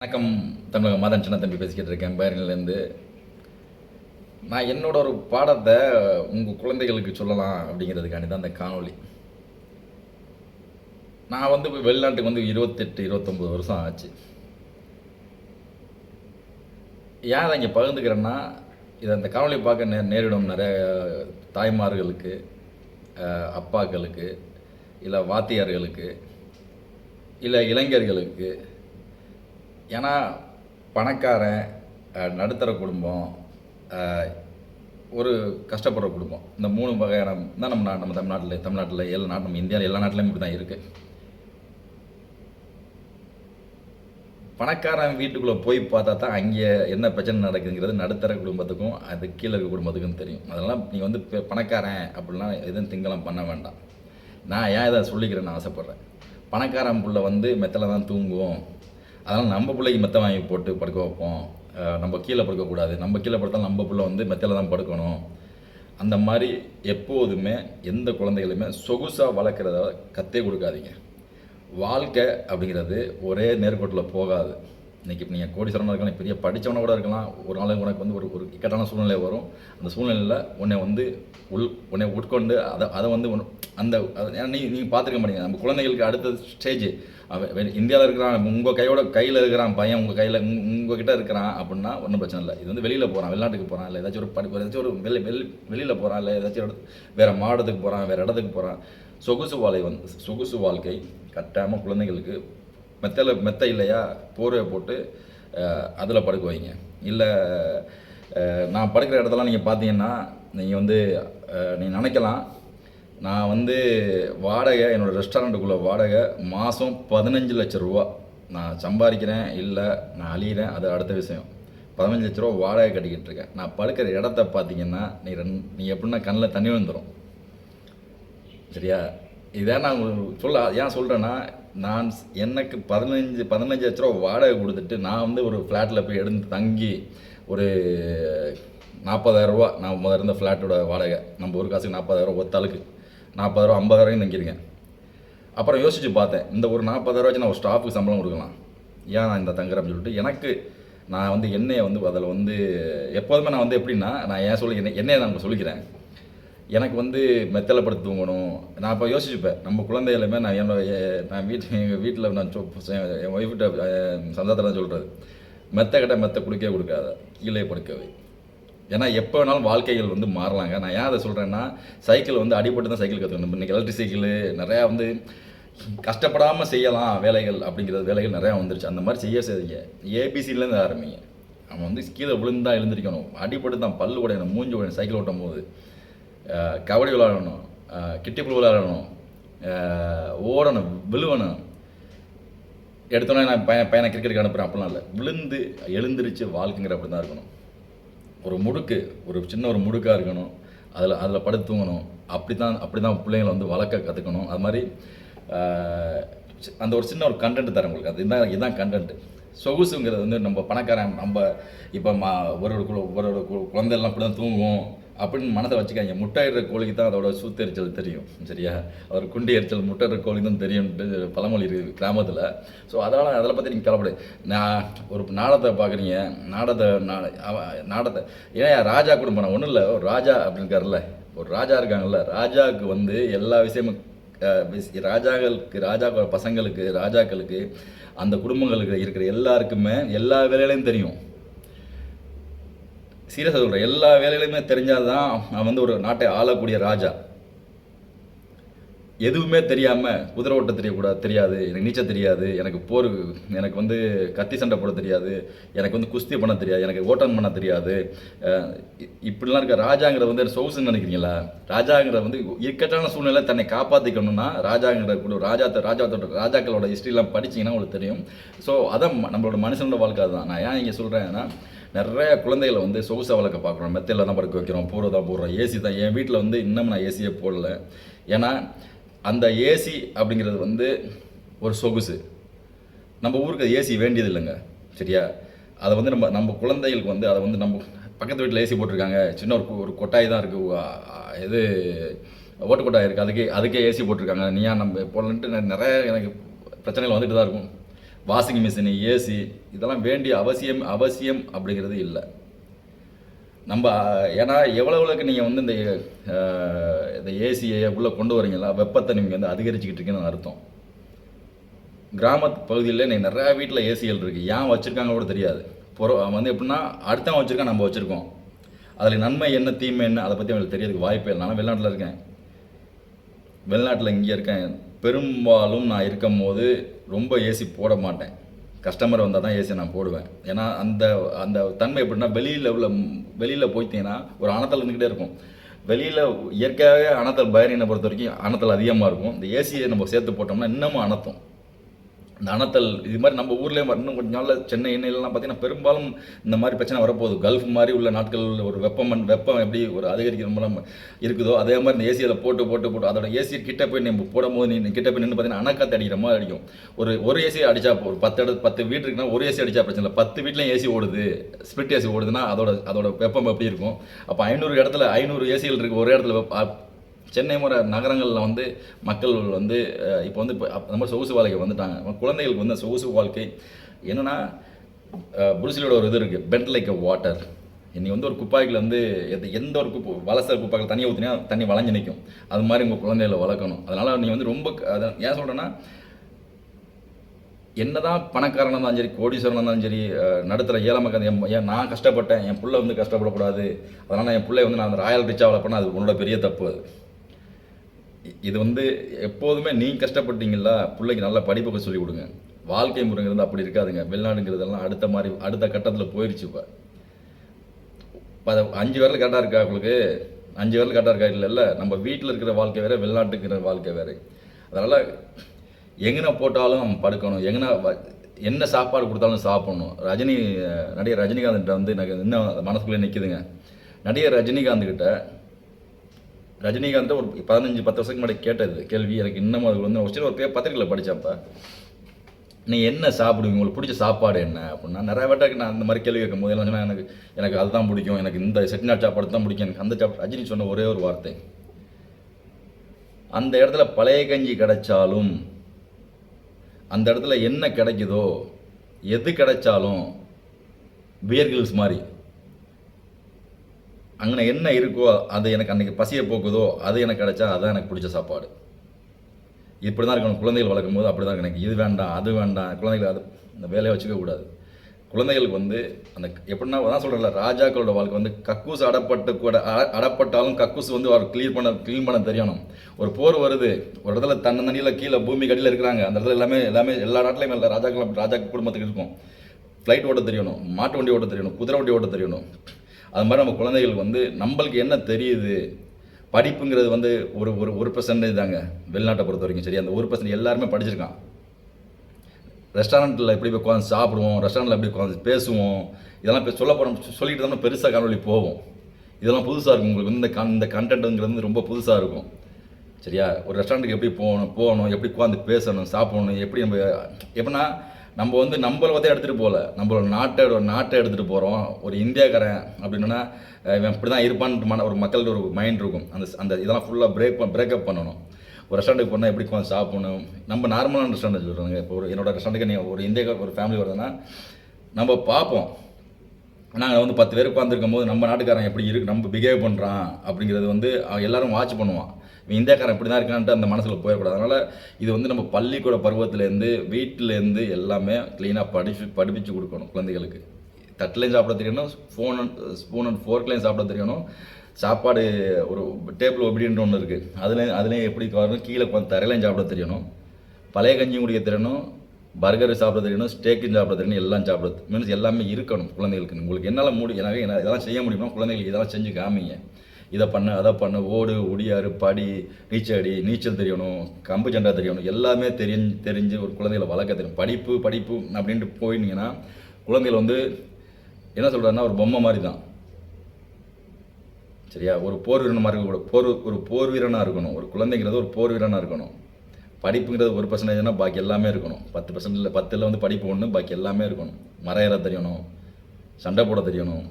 வணக்கம் தமிழக மாதன் சின்ன தம்பி பேசிக்கிட்டு இருக்கேன் பேரனிலேருந்து. நான் என்னோட ஒரு பாடத்தை உங்கள் குழந்தைகளுக்கு சொல்லலாம் அப்படிங்கிறதுக்காண்டி தான் அந்த காணொலி நான் வந்து இப்போ வெளிநாட்டுக்கு வந்து இருபத்தெட்டு இருபத்தொம்பது வருஷம் ஆச்சு. ஏன் அதை இங்கே பகிர்ந்துக்கிறேன்னா இதை அந்த காணொலி பார்க்க நே நேரிடும் நிறைய தாய்மார்களுக்கு அப்பாக்களுக்கு இல்லை வாத்தியார்களுக்கு இல்லை இளைஞர்களுக்கு ஏன்னா பணக்காரன் நடுத்தர குடும்பம் ஒரு கஷ்டப்படுற குடும்பம். இந்த மூணு வகையான தான் நம்ம நம்ம தமிழ்நாட்டில் தமிழ்நாட்டில் எல்லா நாட்டு நம்ம இந்தியாவில் எல்லா நாட்டிலையும் இப்படி தான் இருக்குது பணக்காரன் வீட்டுக்குள்ளே போய் பார்த்தா தான் அங்கே என்ன பிரச்சனை நடக்குதுங்கிறது நடுத்தர குடும்பத்துக்கும் அது கீழே இருக்க குடும்பத்துக்கும் தெரியும். அதெல்லாம் நீ வந்து பணக்காரன் அப்படிலாம் எதுவும் திங்கலாம் பண்ண வேண்டாம். நான் ஏன் இதை சொல்லிக்கிறேன்னு ஆசைப்பட்றேன். பணக்காரன் புள்ள வந்து மெத்தலை தான் தூங்குவோம். அதனால் நம்ம பிள்ளைக்கு மெத்த வாங்கி போட்டு படுக்க வைப்போம். நம்ம கீழே படுக்கக்கூடாது. நம்ம கீழே படுத்தாலும் நம்ம பிள்ளை வந்து மெத்தையில் தான் படுக்கணும். அந்த மாதிரி எப்போதுமே எந்த குழந்தைகளுமே சொகுசாக வளர்க்குறத கத்தே கொடுக்காதீங்க. வாழ்க்கை அப்படிங்கிறது ஒரே நேர்கோட்டில் போகாது. இன்றைக்கி நீங்கள் கோடீஸ்வரனாக இருக்கலாம் பெரிய படித்தவன கூட இருக்கலாம். ஒரு நாளைக்கு உனக்கு வந்து ஒரு ஒரு இக்கட்டான சூழ்நிலை வரும். அந்த சூழ்நிலையில் உன்னை வந்து உள் உன்னை உட்கொண்டு அதை அதை வந்து உன்- அந்த நீ நீங்கள் பார்த்துருக்க மாட்டீங்க. நம்ம குழந்தைகளுக்கு அடுத்த ஸ்டேஜ் அவன் இந்தியாவில் இருக்கிறான் உங்கள் கையோட கையில் இருக்கிறான் பையன் உங்கள் கையில் உங்ககிட்ட இருக்கிறான் அப்படின்னா ஒன்றும் பிரச்சனை இல்லை. இது வந்து வெளியில் போகிறான் வெளிநாட்டுக்கு போகிறான் இல்லை ஏதாச்சும் ஒரு படி ஏதாச்சும் ஒரு வெளி வெளி வெளியில் போகிறான் இல்லை ஏதாச்சும் ஒரு வேறு மாடத்துக்கு போகிறான் வேறு இடத்துக்கு போகிறான் சொகுசு வாழை வந்து சொகுசு வாழ்க்கை கட்டாமல் குழந்தைகளுக்கு மெத்தையில் மெத்தை இல்லையா? போர்வை போட்டு அதில் படுக்க வைங்க. இல்லை நான் படுக்கிற இடத்தெல்லாம் நீங்கள் பார்த்தீங்கன்னா நீங்கள் வந்து நீங்கள் நினைக்கலாம் நான் வந்து வாடகை என்னோடய ரெஸ்டாரண்ட்டுக்குள்ளே வாடகை மாதம் பதினஞ்சு லட்ச ரூபா. நான் சம்பாதிக்கிறேன் இல்லை நான் அழியிறேன் அது அடுத்த விஷயம். பதினஞ்சு லட்ச ரூபா வாடகை கட்டிக்கிட்டு இருக்கேன். நான் படுக்கிற இடத்த பார்த்தீங்கன்னா நீ ரெண் நீ எப்படின்னா கண்ணில் தண்ணி வந்துடும் சரியா? இதை நான் உங்களுக்கு சொல்ல ஏன் சொல்கிறேன்னா நான் எனக்கு பதினஞ்சு பதினஞ்சு லட்ச ரூபா வாடகை கொடுத்துட்டு நான் வந்து ஒரு ஃப்ளாட்டில் போய் எடுத்து தங்கி ஒரு நாற்பதாயிரரூபா நான் முதல்ல இருந்த ஃப்ளாட்டோட வாடகை. நம்ம ஒரு காசுக்கு நாற்பதாயிரம் ஒத்தாளுக்கு நாற்பதாயிரம் ஐம்பதாயிரம் தங்கியிருக்கேன் அப்புறம் யோசிச்சு பார்த்தேன் இந்த ஒரு நாற்பதாயிரம் வச்சு நான் ஒரு ஸ்டாஃபுக்கு சம்பளம் கொடுக்கலாம். ஏன் நான் இந்த தங்குறேன்னு சொல்லிட்டு எனக்கு நான் வந்து எண்ணெயை வந்து அதில் வந்து எப்போதுமே நான் வந்து எப்படின்னா நான் ஏன் சொல்லி என்ன என்னையை நான் உங்களுக்கு சொல்லிக்கிறேன். எனக்கு வந்து மெத்தலை படுத்து தூங்கணும். நான் இப்போ யோசிச்சுப்பேன் நம்ம குழந்தைகளுமே நான் என்னோட நான் வீட்டு எங்கள் வீட்டில் நான் சொ- என் ஒய்ஃப்கிட்ட சந்தாத்தில் தான் சொல்கிறது மெத்த கிட்ட மெத்த குடிக்கவே கொடுக்காத கீழே படுக்கவை. ஏன்னா எப்போ வேணாலும் வாழ்க்கைகள் வந்து மாறலாங்க. நான் ஏன் அதை சொல்கிறேன்னா சைக்கிள் வந்து அடிபட்டு தான் சைக்கிள் கற்றுக்கணும் இன்றைக்கி எலக்ட்ரிக் சைக்கிள் நிறையா வந்து கஷ்டப்படாமல் செய்யலாம் வேலைகள் அப்படிங்கிறது வேலைகள் நிறையா வந்துருச்சு. அந்த மாதிரி செய்ய செய்யுங்க ஏபிசிலேருந்து ஆரம்பிங்க. அவன் வந்து கீழே விழுந்தா எழுந்திரிக்கணும். அடிபட்டு தான் பல்லு உடையணும் மூஞ்சி உடையணும் சைக்கிள் ஓட்டும் போது. கபடி விளையாடணும். கிட்டிப்புள் விளாடணும் விளையாடணும். ஓடணும் விழுவணும். எடுத்தோன்னே நான் பையன் பையனை கிரிக்கெட்டுக்கு அனுப்புகிறேன் அப்படிலாம் இல்லை. விழுந்து எழுந்திருச்சு வாழ்க்கைங்கிற அப்படி தான் இருக்கணும். ஒரு முடுக்கு ஒரு சின்ன ஒரு முடுக்காக இருக்கணும். அதில் அதில் படுத்து தூங்கணும். அப்படி தான் அப்படி தான் பிள்ளைங்களை வந்து வளர்க்க கற்றுக்கணும் அது மாதிரி அந்த ஒரு சின்ன ஒரு கண்டென்ட் தரேன் உங்களுக்கு. அது இதுதான் இதுதான் கண்டென்ட் சொகுசுங்கிறது வந்து நம்ம பணக்காரன் நம்ம இப்போ மா ஒரு ஒரு குழந்தைலாம் ஒரு ஒரு அப்படி தான் தூங்குவோம். அப்படின்னு மனதை வச்சுக்காங்க முட்டையிடுற கோழிக்கு தான் அதோட சூத்தெரிச்சல் தெரியும் சரியா? அவர் குண்டி எரிச்சல் முட்டையிடுற கோழி தான் தெரியும் பழமொழி இருக்குது கிராமத்தில். ஸோ அதனால் அதில் பற்றி நீங்கள் கவலைப்படு நான் ஒரு நாடகத்தை பார்க்குறீங்க. நாடகத்தை நா- அவ- நாடகத்தை ஏன் ராஜா குடும்பம் ஒன்றும் இல்லை ஒரு ராஜா அப்படின்னுக்காருல்ல ஒரு ராஜா இருக்காங்கல்ல. ராஜாவுக்கு வந்து எல்லா விஷயமும் ராஜாக்களுக்கு ராஜா பசங்களுக்கு ராஜாக்களுக்கு அந்த குடும்பங்களுக்கு இருக்கிற எல்லாருக்குமே எல்லா வேலையிலையும் தெரியும். சீரியஸாக சொல்கிறேன் எல்லா வேலையிலுமே தெரிஞ்சாதான் அவன் வந்து ஒரு நாட்டை ஆளக்கூடிய ராஜா. எதுவுமே தெரியாமல் குதிரை ஓட்ட தெரியக்கூடாது தெரியாது. எனக்கு நீச்சல் தெரியாது. எனக்கு போர் எனக்கு வந்து கத்தி சண்டை போட தெரியாது. எனக்கு வந்து குஸ்தி பண்ண தெரியாது. எனக்கு ஓட்டம் பண்ண தெரியாது. இப்படிலாம் இருக்க ராஜாங்கிறத வந்து சொகுசுன்னு நினைக்கிறீங்களா? ராஜாங்கிற வந்து இக்கட்டான சூழ்நிலை தன்னை காப்பாற்றிக்கணும்னா ராஜாங்கிற கூட ராஜா ராஜாத்தோட ராஜாக்களோட ஹிஸ்ட்ரிலாம் படிச்சீங்கன்னா உங்களுக்கு தெரியும். ஸோ அதான் நம்மளோட மனுஷனோட வாழ்க்கை தான் நான் ஏன் இங்கே சொல்கிறேன்னா நிறைய குழந்தைகளை வந்து சொகுசா வளர்க்க பார்க்குறோம் மெத்தையில் தான் படுக்க வைக்கிறோம் பூரை தான் போடுறோம் ஏசி தான். என் வீட்டில் வந்து இன்னும் நான் ஏசியே போடல. ஏன்னா அந்த ஏசி அப்படிங்கிறது வந்து ஒரு சொகுசு. நம்ம ஊருக்கு ஏசி வேண்டியது இல்லைங்க சரியா? அதை வந்து நம்ம நம்ம குழந்தைகளுக்கு வந்து அதை வந்து நம்ம பக்கத்து வீட்டில் ஏசி போட்டிருக்காங்க. சின்ன ஒரு கு- ஒரு கொட்டாய் தான் இருக்குது இது ஓட்டு கொட்டாய் இருக்குது அதுக்கே அதுக்கே ஏசி போட்டிருக்காங்க. நீயா நம்ம போடலன்ட்டு நிறைய எனக்கு பிரச்சனைகள் வந்துட்டு தான் இருக்கும். வாஷிங் மிஷின் ஏசி இதெல்லாம் வேண்டிய அவசியம் அவசியம் அப்படிங்கிறது இல்லை. நம்ம ஏன்னா எவ்வளவுக்கு நீங்கள் வந்து இந்த இந்த ஏசியை உள்ளே கொண்டு வரீங்களா? வெப்பத்தை நீங்கள் வந்து அதிகரிச்சுக்கிட்டு இருக்கீங்கன்னு அர்த்தம். கிராமத்து பகுதியில் நீங்கள் நிறையா வீட்டில் ஏசிகள் இருக்குது ஏன் வச்சுருக்காங்க கூட தெரியாது. புற வந்து எப்படின்னா அடுத்தவன் வச்சுருக்கான் நம்ம வச்சுருக்கோம். அதில் நன்மை என்ன தீமை என்ன அதை பற்றி அவங்களுக்கு தெரியறதுக்கு வாய்ப்பே இல்லை. நான் வெளிநாட்டில் இருக்கேன். வெளிநாட்டில் இங்கே இருக்கேன். பெரும்பாலும் நான் இருக்கும் போது ரொம்ப ஏசி போட மாட்டேன். கஸ்டமர் வந்தால் தான் ஏசி நான் போடுவேன். ஏன்னா அந்த அந்த தன்மை எப்படின்னா வெளியில் உள்ள வெளியில் போயிட்டீங்கன்னா ஒரு அணத்தல் இருந்துக்கிட்டே இருக்கும். வெளியில் இயற்கையாகவே அணத்தல் பயணினை பொறுத்த வரைக்கும் அணத்தல் அதிகமாக இருக்கும். இந்த ஏசியை நம்ம சேர்த்து போட்டோம்னா இன்னமும் அணத்தும் இந்த அணத்தல் இது மாதிரி நம்ம ஊர்லேயே இன்னும் கொஞ்சம் நாளில் சென்னை எண்ணெயிலலாம் பார்த்தீங்கன்னா பெரும்பாலும் இந்த மாதிரி பிரச்சனை வரப்போகுது. கல்ஃப் மாதிரி உள்ள நாட்களில் ஒரு வெப்பம் வெப்பம் எப்படி ஒரு அதிகரிக்கிற மூலம் இருக்குதோ அதே மாதிரி இந்த ஏசியில் போட்டு போட்டு போட்டு அதோட ஏசி கிட்ட போய் நம்ம போடும்போது நீ கிட்ட போய் நின்று பார்த்தீங்கன்னா அணக்காத்து அடிக்கிற மாதிரி அடிக்கும். ஒரு ஒரு ஏசி அடித்தா ஒரு பத்து இடத்து பத்து வீடு இருக்குன்னா ஒரு ஏசி அடித்தா பிரச்சனை இல்லை. பத்து வீட்லேயும் ஏசி ஓடுது. ஸ்பிளிட் ஏசி ஓடுதுன்னா அதோட அதோட வெப்பம் எப்படி இருக்கும்? அப்போ ஐநூறு இடத்துல ஐநூறு ஏசிகள் இருக்குது ஒரு இடத்துல சென்னை முறை நகரங்களில் வந்து மக்கள் வந்து இப்போ வந்து இப்போ நம்ம சொகுசு வாழ்க்கை வந்துட்டாங்க. குழந்தைகளுக்கு வந்து சொகுசு வாழ்க்கை என்னென்னா புருசிலோட ஒரு இது இருக்குது பெண்ட் லைக் வாட்டர் நீ வந்து ஒரு குப்பாய்க்கில் வந்து எந்த- எந்த ஒரு குப்பை வளச குப்பாய்க்கு தண்ணி ஊற்றினா தண்ணி வளைஞ்சு நிற்கும் அது மாதிரி உங்கள் குழந்தைகளை வளர்க்கணும். அதனால் நீ வந்து ரொம்ப அதை ஏன் சொல்கிறேன்னா என்னதான் பணக்காரனாக இருந்தாலும் சரி கோடீஸ்வரனாக இருந்தாலும் சரி நடுத்தர ஏழை மக்கள் என் ஏன் நான் கஷ்டப்பட்டேன். என் பிள்ளை வந்து கஷ்டப்படக்கூடாது. அதனால் என் பிள்ளை வந்து நான் அந்த ராயல் ரிச்சாக வளர்ப்பேன்னா அது உன்னோட பெரிய தப்பு அது. இது வந்து எப்போதுமே நீங்கள் கஷ்டப்பட்டீங்களா பிள்ளைக்கு நல்ல படிப்புக்கு சொல்லிக் கொடுங்க. வாழ்க்கை முறைங்கிறது அப்படி இருக்காதுங்க. வெளிநாடுங்கிறதெல்லாம் அடுத்த மாதிரி அடுத்த கட்டத்தில் போயிடுச்சு இப்போ. அஞ்சு விரல் கரெக்டாக இருக்கா உங்களுக்கு? அஞ்சு விரல் கரெக்டாக இருக்கா? இல்லை இல்லை. நம்ம வீட்டில் இருக்கிற வாழ்க்கை வேறு வெளிநாட்டுக்கிற வாழ்க்கை வேறு. அதனால் எங்கன போட்டாலும் படுக்கணும். எங்கன வ- என்ன சாப்பாடு கொடுத்தாலும் சாப்பிடணும். ரஜினி நடிகர் ரஜினிகாந்த் வந்து எனக்கு இன்னும் மனசுக்குள்ளே நிற்கிதுங்க நடிகர் ரஜினிகாந்த் கிட்ட ரஜினிகாந்த் ஒரு பதினஞ்சு பத்து வருஷத்துக்கு முன்னாடி கேட்டது கேள்வி எனக்கு இன்னமும் அது வந்து கொஸ்டின் ஒரு பே பத்திரிகையில் படித்தப்ப நீ என்ன சாப்பிடுவீங்க? உங்களுக்கு பிடிச்ச சாப்பாடு என்ன? அப்படின்னா நிறைய வாட்டிக்கு நான் அந்த மாதிரி கேள்வி கேட்கும் போது எல்லாம் எனக்கு எனக்கு அதுதான் பிடிக்கும். எனக்கு இந்த செட்டிநாட் சாப்பாடு தான் பிடிக்கும். எனக்கு அந்த சாப்பாடு ரஜினி சொன்ன ஒரே ஒரு வார்த்தை. அந்த இடத்துல பழைய கஞ்சி கிடைச்சாலும் அந்த இடத்துல என்ன கிடைக்குதோ எது கிடைச்சாலும் பியர் கில்ஸ் மாதிரி. அங்கே என்ன இருக்கோ அது எனக்கு அன்றைக்கி பசியை போக்குதோ அது எனக்கு கிடைச்சா அதுதான் எனக்கு பிடிச்ச சாப்பாடு. இப்படி தான் இருக்கணும். குழந்தைகள் வளர்க்கும் போது அப்படி தான் எனக்கு. இது வேண்டாம் அது வேண்டாம். குழந்தைகள் அது இந்த வேலையை வச்சுக்க கூடாது. குழந்தைகளுக்கு வந்து அந்த எப்படின்னா தான் சொல்கிறல ராஜாக்களோட வாழ்க்கை வந்து கக்கூஸ் அடப்பட்டு கூட அட- அடப்பட்டாலும் கக்கூஸ் வந்து அவர் க்ளீன் பண்ண க்ளீன் பண்ண தெரியணும். ஒரு போர் வருது. ஒரு இடத்துல தன்னந்தனியில் கீழே பூமி கடியில் இருக்கிறாங்க. அந்த இடத்துல எல்லாமே எல்லாமே எல்லா நாட்டிலையும் இல்லை ராஜாக்கள் ராஜா குடும்பத்துக்கு இருக்கும். ஃப்ளைட் ஓட்ட தெரியணும். மாட்டு வண்டி ஓட்ட தெரியணும். குதிரை வண்டி ஓட்ட தெரியணும். அது மாதிரி நம்ம குழந்தைகள் வந்து நம்மளுக்கு என்ன தெரியுது? படிப்புங்கிறது வந்து ஒரு ஒரு ஒரு பர்சன்டேஜ் தாங்க. வெளிநாட்டை பொறுத்த வரைக்கும் சரி அந்த ஒரு பர்சன்ட் எல்லாருமே படிச்சிருக்கான். ரெஸ்டாரண்ட்டில் எப்படி போய் உட்காந்து சாப்பிடுவோம் ரெஸ்டாரண்ட்டில் எப்படி உட்காந்து பேசுவோம் இதெல்லாம் இப்போ சொல்ல போகிறோம் சொல்லிட்டு தான் பெருசாக காணொலி போவோம் இதெல்லாம் புதுசாக இருக்கும். உங்களுக்கு வந்து இந்த கன் இந்த கண்டென்ட்டுங்கிறது வந்து ரொம்ப புதுசாக இருக்கும். சரியா? ஒரு ரெஸ்டாரண்ட்டுக்கு எப்படி போகணும் போகணும் எப்படி உட்காந்து பேசணும் சாப்பிடணும் எப்படி நம்ம எப்படின்னா நம்ம வந்து நம்மளை பற்றி எடுத்துகிட்டு போகல. நம்மளோட நாட்டை ஒரு நாட்டை எடுத்துகிட்டு போகிறோம் ஒரு இந்தியாக்காரன் அப்படின்னா இவன் இப்படி தான் இருப்பான்ட்டு மன ஒரு மக்கள்கிட்ட ஒரு மைண்ட் இருக்கும். அந்த அந்த இதெல்லாம் ஃபுல்லாக பிரேக் பிரேக்கப் பண்ணணும். ஒரு ரெஸ்டாரண்ட்டுக்கு போனால் எப்படி கொஞ்சம் சாப்பிடணும்? நம்ம நார்மலான ரெஸ்டாரண்ட் சொல்கிறாங்க இப்போ ஒரு என்னோட ரெஸ்டாரண்ட்டுக்கு நீங்கள் ஒரு இந்தியா ஒரு ஃபேமிலி வருதுன்னா நம்ம பார்ப்போம். நாங்கள் வந்து பத்து பேர் உட்காந்துருக்கும் போது நம்ம நாட்டுக்காரன் எப்படி இருக்கு? நம்ம பிஹேவ் பண்ணுறான் அப்படிங்கிறது வந்து அவன் எல்லாரும் வாட்ச் பண்ணுவான். இந்தியாக்காரன் இப்படி தான் இருக்கான்ட்டு அந்த மனசில் போயிடக்கூடாது. அதனால் இது வந்து நம்ம பள்ளிக்கூட பருவத்துலேருந்து வீட்டிலேருந்து எல்லாமே க்ளீனாக படிச்சு படிப்பிச்சு கொடுக்கணும் குழந்தைகளுக்கு. தட்டிலையும் சாப்பிட தெரியணும் ஃபோன் ஸ்பூன் அண்ட் ஃபோர்க்லையும் சாப்பிட தெரியணும். சாப்பாடு ஒரு டேபிள் ஒபிடியன்ட் ஒன்று இருக்குது அதுலேயும் அதுலேயும் எப்படி வரணும் கீழே தரையிலையும் சாப்பிட தெரியணும். பழைய கஞ்சி குடிக்க தெரியணும். பர்கர் சாப்பிட தெரியணும் ஸ்டேக்கும் சாப்பிட தெரியணும் எல்லாம் சாப்பிட மீன்ஸ் எல்லாமே இருக்கணும் குழந்தைகளுக்கு உங்களுக்கு என்னால் முடியும் எனக்கு என்ன இதெல்லாம் செய்ய முடியுமா? குழந்தைகளுக்கு இதெல்லாம் செஞ்சு காமிங்க. இதை பண்ணு அதை பண்ணு ஓடு ஒடியாறு படி நீச்சல் அடி நீச்சல் தெரியணும் கம்பு சண்டை தெரியணும் எல்லாமே தெரிஞ்சு தெரிஞ்சு ஒரு குழந்தைகளை வளர்க்க தெரியும். படிப்பு படிப்பு அப்படின்ட்டு போயிருந்தீங்கன்னா குழந்தைகள் வந்து என்ன சொல்கிறேன்னா ஒரு பொம்மை மாதிரி தான் சரியா? ஒரு போர் வீரன் மாதிரி கூட போர் ஒரு போர் வீரனாக இருக்கணும். ஒரு குழந்தைங்கிறது ஒரு போர் வீரனாக இருக்கணும். படிப்புங்கிறது ஒரு பர்சன்டேஜ்னா பாக்கி எல்லாமே இருக்கணும். பத்து பர்சன்ட் இல்லை பத்தில் வந்து படிப்பு ஒன்று பாக்கி எல்லாமே இருக்கணும். மரம் ஏற தெரியணும் சண்டை போட தெரியணும்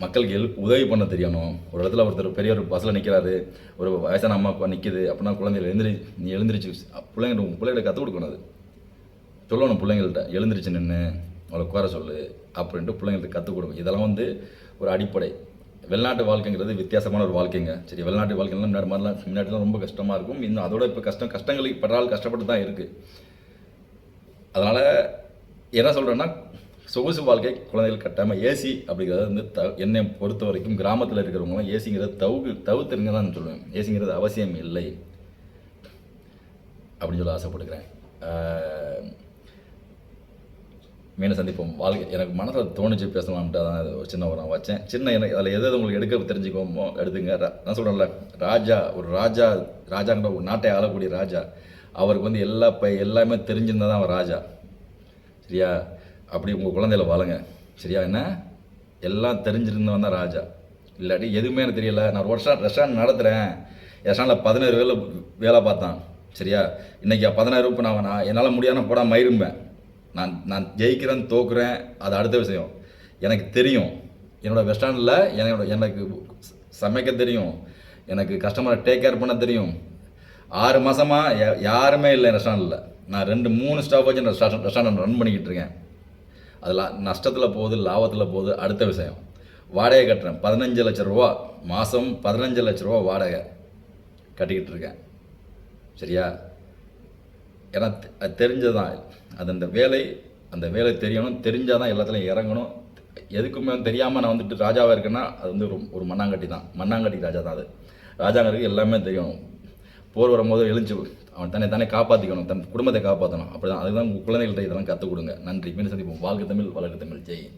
மக்களுக்கு எல் உதவி பண்ண தெரியணும். ஒரு இடத்துல ஒருத்தர் பெரிய ஒரு பஸ்ஸில் நிற்கிறாரு ஒரு வயசான அம்மா நிற்கிது அப்படின்னா குழந்தைகள் எழுந்திரி நீ எழுந்திரிச்சு பிள்ளைங்க பிள்ளைகிட்ட கற்றுக் கொடுக்கணும் அது. சொல்லணும் பிள்ளைங்கள்ட்ட எழுந்திரிச்சு நின்று அவளை குறை சொல்லு அப்படின்ட்டு பிள்ளைங்களுக்கு கற்றுக் கொடுக்கும் இதெல்லாம் வந்து ஒரு அடிப்படை. வெளிநாட்டு வாழ்க்கைங்கிறது வித்தியாசமான ஒரு வாழ்க்கைங்க. சரி வெளிநாட்டு வாழ்க்கைலாம் முன்னாடி மாதிரிலாம் முன்னாடிலாம் ரொம்ப கஷ்டமாக இருக்கும். இன்னும் அதோட இப்போ கஷ்டம் கஷ்டங்களுக்கு படால் கஷ்டப்பட்டு தான் இருக்குது அதனால் என்ன சொல்கிறேன்னா சொகுசு வாழ்க்கை குழந்தைகள் கட்டாமல் ஏசி அப்படிங்கிறது வந்து த என்னை பொறுத்த வரைக்கும் கிராமத்தில் இருக்கிறவங்களாம் ஏசிங்கிறது தவுக்கு தவிர்த்துருங்க தான் சொல்லுவேன் ஏசிங்கிறது அவசியம் இல்லை. அப்படின்னு சொல்ல ஆசைப்படுகிறேன். மீண்டும் சந்திப்போம். வாழ்க்கை எனக்கு மனசில் தோணுச்சு பேசலாம்ட்டு அதான் ஒரு சின்ன ஒரு நான் வச்சேன். சின்ன எனக்கு அதில் எது எது உங்களுக்கு எடுக்க தெரிஞ்சுக்கோமோ எடுத்துங்க. ரா- நான் சொல்கிறேன்ல ராஜா ஒரு ராஜா ராஜாங்கிற ஒரு நாட்டை ஆளக்கூடிய ராஜா. அவருக்கு வந்து எல்லா ப எல்லாமே தெரிஞ்சிருந்தால் தான் அவன் ராஜா. சரியா? அப்படி உங்கள் குழந்தையில வாழுங்க. சரியா? என்ன? எல்லாம் தெரிஞ்சிருந்தவன் தான் ராஜா. இல்லாட்டி எதுவுமே எனக்கு தெரியல. நான் ஒரு வருஷம் ரெஸ்டாரண்ட் நடத்துகிறேன் ரெஸ்டாரண்ட்டில் பதினேழு வேலை வேலை பார்த்தான். சரியா? இன்றைக்கி பதினாயிரம் ரூபாய் நான் என்னால் முடியாமல் போட மயிரும்பேன். நான் நான் ஜெயிக்கிறேன் தோக்குறேன் அது அடுத்த விஷயம். எனக்கு தெரியும். என்னோடய ரெஸ்டாரண்ட்டில் என்னோட எனக்கு சமைக்க தெரியும். எனக்கு கஸ்டமரை டேக் கேர் பண்ண தெரியும். ஆறு மாதமாக யாருமே இல்லை ரெஸ்டாரண்ட்டில் நான் ரெண்டு மூணு ஸ்டாஃப் வச்சு ரெஸ்டாரண்ட் ரெஸ்டாரண்ட் ரன் பண்ணிக்கிட்டு இருக்கேன். அதில் நஷ்டத்தில் போகுது லாபத்தில் போகுது அடுத்த விஷயம். வாடகை கட்டுறேன். பதினஞ்சு லட்ச ரூபா மாதம் பதினஞ்சு லட்ச ரூபா வாடகை கட்டிக்கிட்டு இருக்கேன். சரியா? ஏன்னா அது தெரிஞ்சதான் அது அந்த வேலை அந்த வேலை தெரியணும் தெரிஞ்சால் தான் எல்லாத்துலையும் இறங்கணும். எதுக்குமே தெரியாமல் நான் வந்துட்டு ராஜாவாக இருக்கேன்னா அது வந்து ஒரு ஒரு மண்ணாங்கட்டி தான். மண்ணாங்கட்டி ராஜா தான் அது. ராஜாங்கிறதுக்கு எல்லாமே தெரியும். போர் வரும்போது எழுந்து அவன் தன்னை தானே காப்பாற்றிக்கணும் தன் குடும்பத்தை காப்பாற்றணும் அப்படி தான் அதுதான் உங்கள் குழந்தைகள்கிட்ட இதெல்லாம் கற்றுக் கொடுங்க. நன்றி. மீண்டும் சந்திப்போம். வாழ்க்கை தமிழ் வளர்க்க தமிழ். ஜெய்